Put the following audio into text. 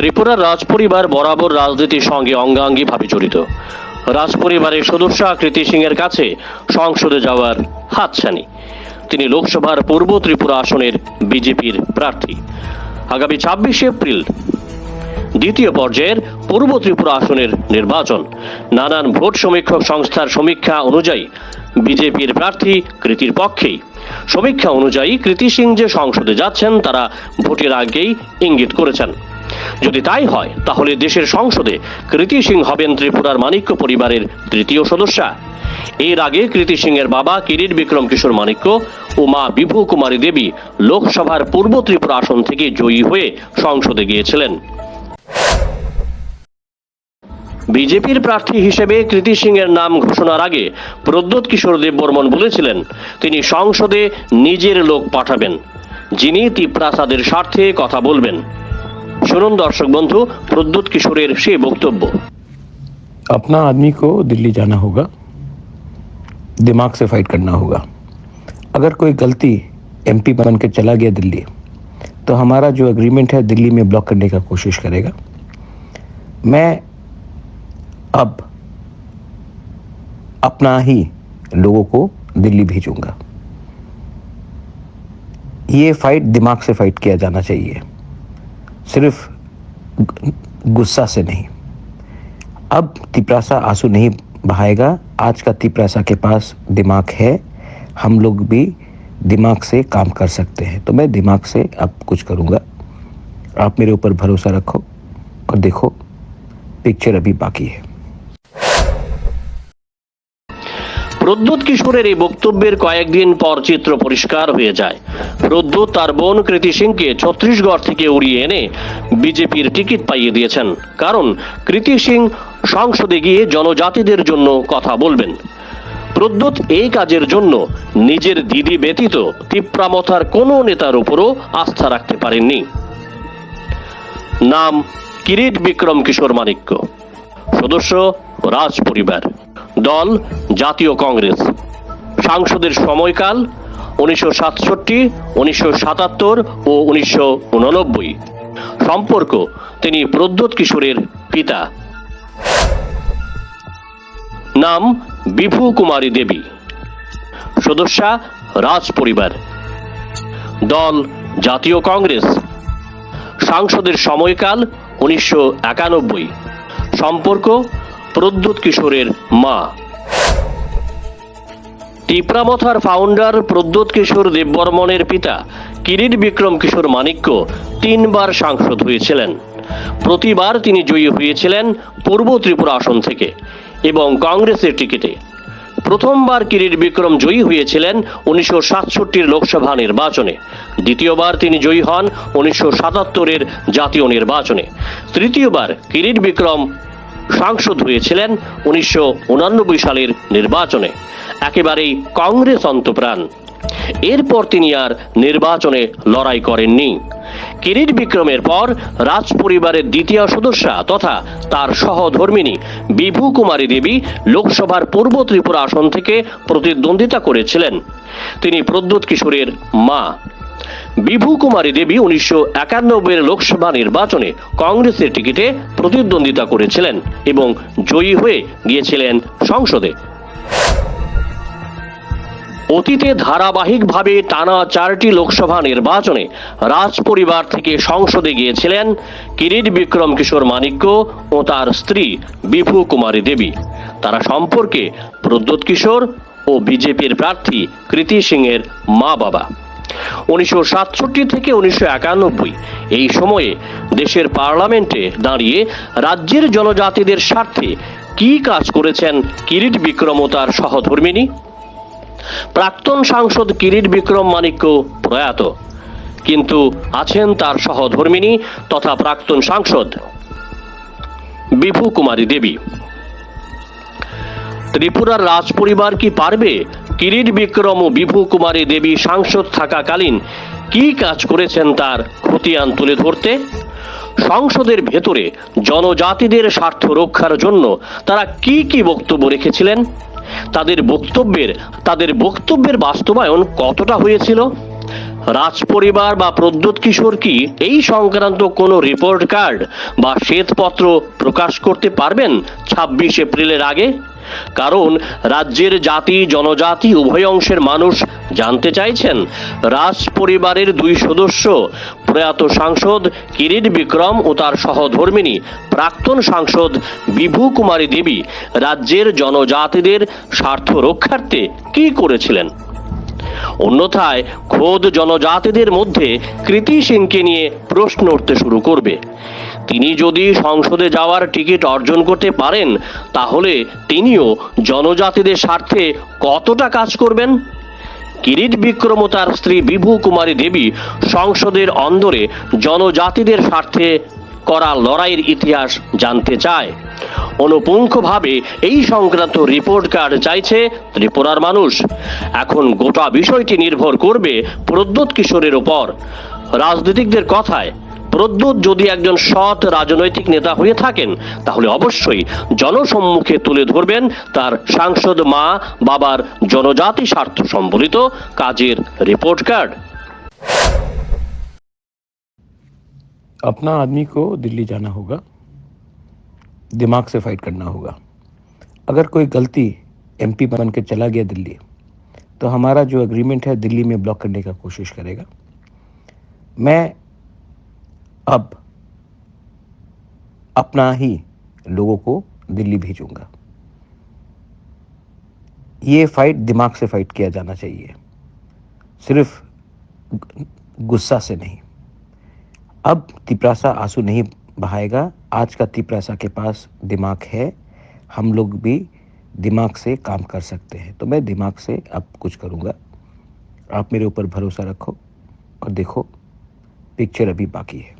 ত্রিপুরার রাজপরিবার বরাবর রাজনীতির সঙ্গে অঙ্গাঙ্গিভাবে জড়িত। রাজপরিবারের সদস্য আকৃতি সিং এর কাছে সংসদে যাওয়ার হাতছানি। তিনি লোকসভার পূর্ব ত্রিপুরা আসনের বিজেপির প্রার্থী। আগামী ছাব্বিশে এপ্রিল, দ্বিতীয় পর্যায়ের পূর্ব ত্রিপুরা আসনের নির্বাচন। নানান ভোট সমীক্ষক সংস্থার সমীক্ষা অনুযায়ী বিজেপির প্রার্থী কৃতির পক্ষেই। সমীক্ষা অনুযায়ী কৃতি সিং যে সংসদে যাচ্ছেন, তারা ভোটের আগেই ইঙ্গিত করেছেন। যদি তাই হয়, তাহলে দেশের সংসদে কৃতি সিং হবেন ত্রিপুরার মানিক্য পরিবারের তৃতীয় সদস্যা। এর আগে কৃতি সিং এর বাবা কিরিট বিক্রম কিশোর মানিক্য ও মা বিভু কুমারী দেবী লোকসভার পূর্ব ত্রিপুরা আসন থেকে জয়ী হয়ে সংসদে গিয়েছিলেন। বিজেপির প্রার্থী হিসেবে কৃতি সিং এর নাম ঘোষণার আগে প্রদ্যোৎ কিশোর দেব বর্মন বলেছিলেন, তিনি সংসদে নিজের লোক পাঠাবেন। যিনি তিপ্রাসাদের স্বার্থে কথা বলবেন। सुनून दर्शक बंधु प्रद्युत किशोर से वक्तव्य अपना आदमी को दिल्ली जाना होगा, दिमाग से फाइट करना होगा। अगर कोई गलती एमपी बन के चला गया दिल्ली तो हमारा जो एग्रीमेंट है दिल्ली में ब्लॉक करने का कोशिश करेगा। मैं अब अपना ही लोगों को दिल्ली भेजूँगा। ये फाइट दिमाग से फाइट किया जाना चाहिए। सिर्फ़ गुस्सा से नहीं। अब तिपरासा आँसू नहीं बहाएगा। आज का तिपरासा के पास दिमाग है। हम लोग भी दिमाग से काम कर सकते हैं। तो मैं दिमाग से अब कुछ करूँगा। आप मेरे ऊपर भरोसा रखो और देखो पिक्चर अभी बाकी है। প্রদ্যুৎ কিশোরের এই বক্তব্যের কয়েকদিন পর চিত্র পরিষ্কার হয়ে যায়। প্রদ্যুৎ তার বোন কৃতি সিংকে ছত্তিশগড় থেকে উড়িয়ে এনে বিজেপির টিকিট পাইয়ে দিয়েছেন। কারণ কৃতি সিং সংসদে গিয়ে জনজাতিদের জন্য কথা বলবেন। প্রদ্যুৎ এই কাজের জন্য নিজের দিদি ব্যতীত তিপ্রামথার কোনো নেতার উপরও আস্থা রাখতে পারেননি। নাম কিরিট বিক্রম কিশোর মানিক্য। সদস্য, রাজ পরিবার। দল জাতীয় কংগ্রেস। সাংসদের সময়কাল উনিশশো সাতষট্টি, উনিশশো সাতাত্তর ও উনিশশো উননব্বই। সম্পর্ক তিনি প্রদ্যোৎ কিশোরের পিতা। নাম বিভু কুমারী দেবী। সদস্যা রাজ পরিবার। দল জাতীয় কংগ্রেস। সাংসদের সময়কাল উনিশশো একানব্বই। সম্পর্ক প্রদ্যুৎ কিশোরের মা। টিপ্রামথার ফাউন্ডার প্রদ্যুৎ কিশোর দেববর্মনের পিতা কিরিট বিক্রম কিশোর মানিক্য তিনবার সাংসদ হয়েছিলেন। প্রতিবার তিনি জয়ী হয়েছিলেন পূর্ব ত্রিপুরা আসন থেকে এবং কংগ্রেসের টিকিটে। প্রথমবার কিরিট বিক্রম জয়ী হয়েছিলেন উনিশশো সাতষট্টির লোকসভা নির্বাচনে। দ্বিতীয়বার তিনি জয়ী হন উনিশশো সাতাত্তরের জাতীয় নির্বাচনে। তৃতীয়বার কিরিট বিক্রম সাংসদ হয়েছিলেন উনিশশো সালের নির্বাচনে। একেবারেই কংগ্রেস অন্তপ্রাণ। এরপর তিনি আর নির্বাচনে লড়াই করেননি। কিরিট বিক্রমের পর রাজ পরিবারের দ্বিতীয় সদস্যা তথা তার সহধর্মিনী বিভু কুমারী দেবী লোকসভার পূর্ব ত্রিপুরা আসন থেকে প্রতিদ্বন্দ্বিতা করেছিলেন। তিনি প্রদ্যুৎ কিশোরের মা। বিভু কুমারী দেবী উনিশশো একানব্বইয়ের লোকসভা নির্বাচনে কংগ্রেসের টিকিটে প্রতিদ্বন্দ্বিতা করেছিলেন এবং জয়ী হয়ে গিয়েছিলেন সংসদে। অতীতে ধারাবাহিকভাবে টানা চারটি লোকসভা নির্বাচনে রাজ পরিবার থেকে সংসদে গিয়েছিলেন কিরিট বিক্রম কিশোর মানিক্য ও তার স্ত্রী বিভু কুমারী দেবী। তারা সম্পর্কে প্রদ্যোৎ কিশোর ও বিজেপির প্রার্থী কৃতি সিংয়ের মা বাবা। উনিশশো সাতষট্টি থেকে উনিশশো একানব্বই এই সময়ে দেশের পার্লামেন্টে দাঁড়িয়ে রাজ্যের জনজাতিদের স্বার্থে কি কাজ করেছেন কিরিট বিক্রম ও তার সহধর্মিনী? প্রাক্তন সাংসদ কিরিট বিক্রম মানিক্য প্রয়াত। কিন্তু আছেন তার সহধর্মিনী তথা প্রাক্তন সাংসদ বিভু কুমারী দেবী। ত্রিপুরার রাজ পরিবার কি পারবে? কিরিট বিক্রম ও বিভু কুমারী দেবী সাংসদ থাকাকালীন কি কাজ করেছেন তার খতিয়ান তুলে ধরতে? সংসদের ভেতরে জনজাতিদের স্বার্থ রক্ষার জন্য তারা কি কি বক্তব্য রেখেছিলেন? তাদের বক্তব্যের তাদের বক্তব্যের বাস্তবায়ন কতটা হয়েছিল? রাজপরিবার বা প্রদ্যোৎ কিশোর কি এই সংক্রান্ত কোনো রিপোর্ট কার্ড বা শ্বেতপত্র প্রকাশ করতে পারবেন ছাব্বিশ এপ্রিলের আগে? কারণ রাজ্যের জাতি, জনজাতি, উভয় অংশের মানুষ জানতে চাইছেন। রাজ পরিবারের দুই সদস্য, প্রয়াত সাংসদ কিরিট বিক্রম ও তার সহধর্মিনী প্রাক্তন সাংসদ বিভু কুমারী দেবী রাজ্যের জনজাতিদের স্বার্থ রক্ষার্থে কি করেছিলেন? অন্যথায় খোদ জনজাতিদের মধ্যে কৃতি সিংকে নিয়ে প্রশ্ন উঠতে শুরু করবে। তিনি যদি সংসদে যাওয়ার টিকিট অর্জন করতে পারেন, তাহলে তিনিও জনজাতিদের স্বার্থে কতটা কাজ করবেন? কিরিট বিক্রম তার স্ত্রী বিভু কুমারী দেবী সংসদের অন্দরে জনজাতিদের স্বার্থে করা লড়াইয়ের ইতিহাস জানতে চায়। অনুপুঙ্খভাবে এই সংক্রান্ত রিপোর্ট কার্ড চাইছে ত্রিপুরার মানুষ। এখন গোটা বিষয়টি নির্ভর করবে প্রদ্যোৎ কিশোরের ওপর রাজনীতিকদের কথায় প্রদ্যোৎ যদি একজন সৎ রাজনৈতিক নেতা হয়ে থাকেন তাহলে অবশ্যই জনসম্মুখে তুলে ধরবেন তার সাংসদ মা বাবার জনজাতি স্বার্থ সম্বলিত কাজের রিপোর্ট কার্ড अपना आदमी को दिल्ली जाना होगा दिमाग से फाइट करना होगा अगर कोई गलती एमपी बन के चला गया दिल्ली तो हमारा जो एग्रीमेंट है दिल्ली में ब्लॉक करने का कोशिश करेगा मैं अब अपना ही लोगों को दिल्ली भेजूँगा। ये फाइट दिमाग से फाइट किया जाना चाहिए। सिर्फ़ गुस्सा से नहीं। अब तिपरासा आँसू नहीं बहाएगा। आज का तिपरासा के पास दिमाग है। हम लोग भी दिमाग से काम कर सकते हैं। तो मैं दिमाग से अब कुछ करूँगा। आप मेरे ऊपर भरोसा रखो और देखो पिक्चर अभी बाकी है।